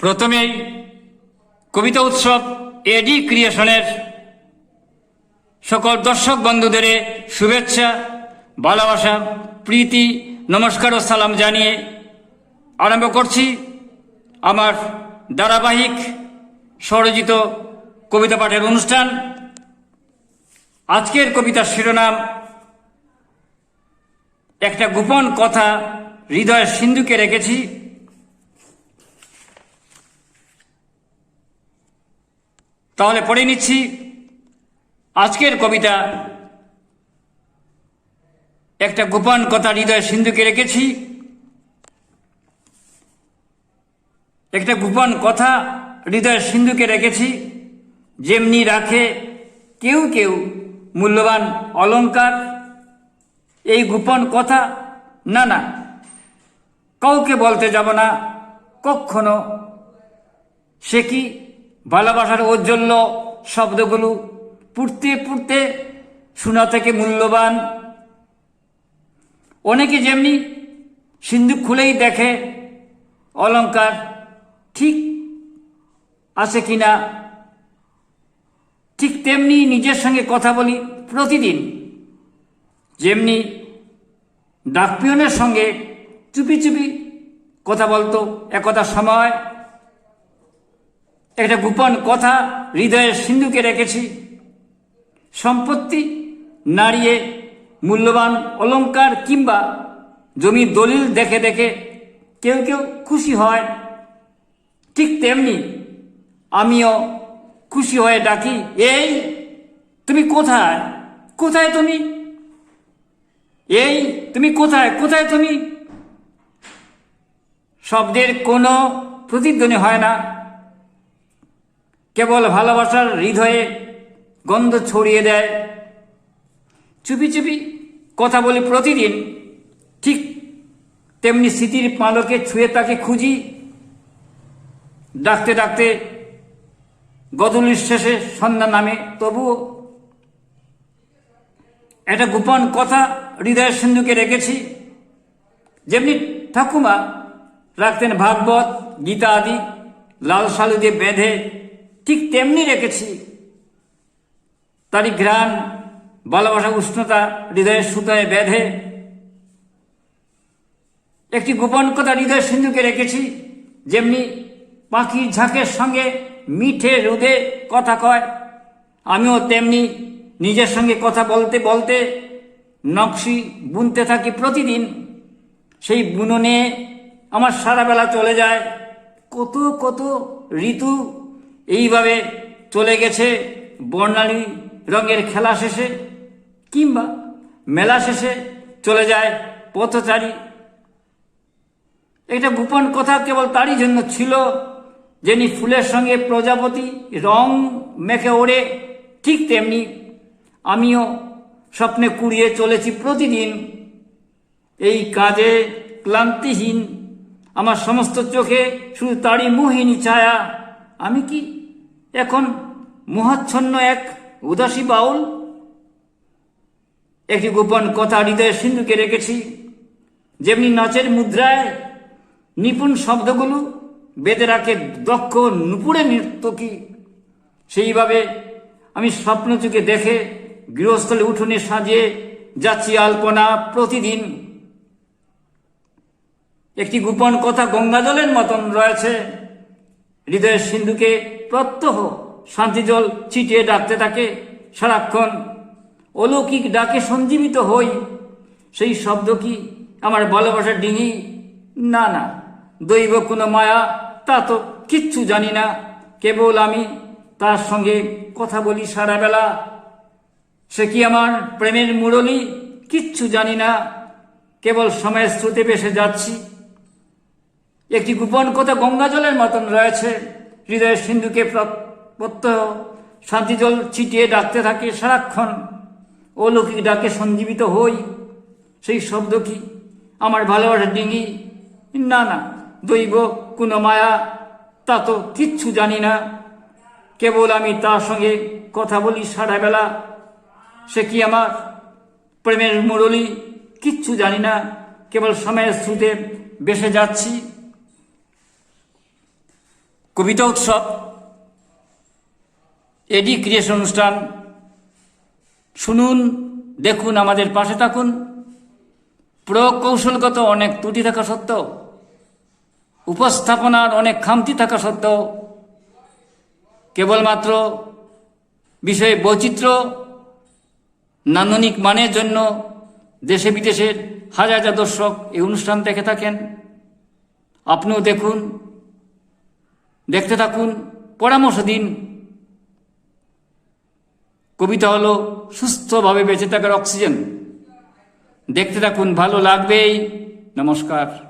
প্রথমেই কবিতা উৎসব এডি ক্রিয়েশনের সকল দর্শক বন্ধুদের শুভেচ্ছা, ভালোবাসা, প্রীতি, নমস্কার ও সালাম জানিয়ে আরম্ভ করছি আমার ধারাবাহিক স্বরচিত কবিতা পাঠের অনুষ্ঠান। আজকের কবিতার শিরোনাম একটা গোপন কথা হৃদয়ের সিন্ধুকে রেখেছি। তাহলে পড়ে নিচ্ছি। আজকের কবিতা একটা গোপন কথা হৃদয় সিন্ধুকে রেখেছি। একটা গোপন কথা হৃদয়ের সিন্ধুকে রেখেছি, যেমনি রাখে কেউ কেউ মূল্যবান অলংকার। এই গোপন কথা, না না, কাউকে বলতে যাব না, কখনো। সে কি ভালোবাসার ঔজ্জ্বল্য শব্দগুলো পুড়তে পুড়তে শোনা থেকে মূল্যবান। অনেকে যেমনি সিন্ধু খুলেই দেখে অলঙ্কার ঠিক আছে কিনা, ঠিক তেমনি নিজের সঙ্গে কথা বলি প্রতিদিন। যেমনি ডাকপিয়নের সঙ্গে চুপি চুপি কথা বলতো একথা সময় একটা গোপন কথা হৃদয়ের সিন্ধুকে রেখেছি। সম্পত্তি নাড়িয়ে মূল্যবান অলংকার কিংবা জমির দলিল দেখে দেখে কেউ কেউ খুশি হয়। ঠিক তেমনি আমিও খুশি হয়ে ডাকি, এই, তুমি কোথায়? কোথায় তুমি? এই, তুমি কোথায়? কোথায় তুমি? শব্দের কোনো প্রতিধ্বনি হয় না। কেবল ভালোবাসার হৃদয়ে গন্ধ ছড়িয়ে দেয়। চুপি চুপি কথা বলি প্রতিদিন। ঠিক তেমনি স্মৃতির পালকে ছুঁয়ে তাকে খুঁজি। ডাকতে ডাকতে গদলির শেষে সন্ধ্যা নামে। তবুও একটা গোপন কথা হৃদয়ের সিন্ধুকে রেখেছি। যেমনি ঠাকুমা রাখতেন ভাগবত, গীতা আদি, লাল সালু দিয়ে বেঁধে ঠিক তেমনি রেখেছি। তারই ঘ্রাণ, ভালোবাসা, উষ্ণতা, হৃদয়ের সুতায় বেঁধে একটি গোপন কথা হৃদয় সিন্ধুকে রেখেছি, যেমনি পাখির ঝাঁকের সঙ্গে মিঠে রোদে কথা কয়। আমিও তেমনি নিজের সঙ্গে কথা বলতে বলতে নকশি বুনতে থাকি প্রতিদিন। সেই বুননে আমার সারা বেলা চলে যায়। কত কত ঋতু এইভাবে চলে গেছে বর্ণালী রঙের খেলা শেষে, কিংবা মেলা শেষে চলে যায় পথচারী। একটা গোপন কথা কেবল তারই জন্য ছিল যিনি ফুলের সঙ্গে প্রজাপতি রং মেখে ওড়ে ঠিক তেমনি আমিও স্বপ্নে কুড়িয়ে চলেছি প্রতিদিন। এই কাজে ক্লান্তিহীন, আমার সমস্ত চোখে শুধু তারই মোহিনী ছায়া। আমি কি এখন মোহাচ্ছন্ন এক উদাসী বাউল, একটি গোপন কথা হৃদয়ের সিন্ধুকে রেখেছি, যেমনি নাচের মুদ্রায় নিপুণ শব্দগুলো বেঁধে রাখে দক্ষ নুপুরে নৃত্যকি সেইভাবে আমি স্বপ্ন চোখে দেখে গৃহস্থলে উঠোনে সাজিয়ে যাচ্ছি আলপনা প্রতিদিন। একটি গোপন কথা গঙ্গা জলের মতন রয়েছে, হৃদয়ের সিন্ধুকে প্রত্যহ শান্তি জল ছিটিয়ে ডাকতে থাকে। সারাক্ষণ অলৌকিক ডাকে সঞ্জীবিত হই। সেই শব্দ কি আমার ভালোবাসার ডিঙি? না না। দৈব কোনো মায়া, তা তো কিচ্ছু জানি না। কেবল আমি তার সঙ্গে কথা বলি সারা বেলা সে কি আমার প্রেমের মুরলি? কিচ্ছু জানি না। কেবল সময়ের স্রোতে ভেসে যাচ্ছি। একটি গোপন কথা গঙ্গা জলের মতন রয়েছে। হৃদয়ের সিন্ধুকে প্রত্যহ শান্তি জল ছিটিয়ে ডাকতে থাকে সারাক্ষণ। অলৌকিক ডাকে, সঞ্জীবিত হই। সেই শব্দ কি? আমার ভালোবাসার ডিঙি? না না। দৈব কোনো মায়া তা তো কিচ্ছু জানি না। কেবল আমি তার সঙ্গে কথা বলি সারা বেলা সে কি আমার প্রেমের মুরলি? কিচ্ছু জানি না। কেবল সময়ের স্রোতে বেসে যাচ্ছি। কবিতা উৎসব, এডি ক্রিয়েশন অনুষ্ঠান। শুনুন, দেখুন, আমাদের পাশে থাকুন। প্রকৌশলগত অনেক ত্রুটি থাকা সত্ত্বেও, উপস্থাপনার অনেক খামতি থাকা সত্ত্বেও, কেবলমাত্র বিষয়ে বৈচিত্র্য, নান্দনিক মানের জন্য দেশে বিদেশের হাজার হাজার দর্শক এই অনুষ্ঠান দেখে থাকেন। আপনিও দেখুন দেখতে থাকুন, পরামর্শ দিন। কবিতা হলো সুস্থভাবে বেঁচে থাকার অক্সিজেন। দেখতে থাকুন, ভালো লাগবেই। নমস্কার।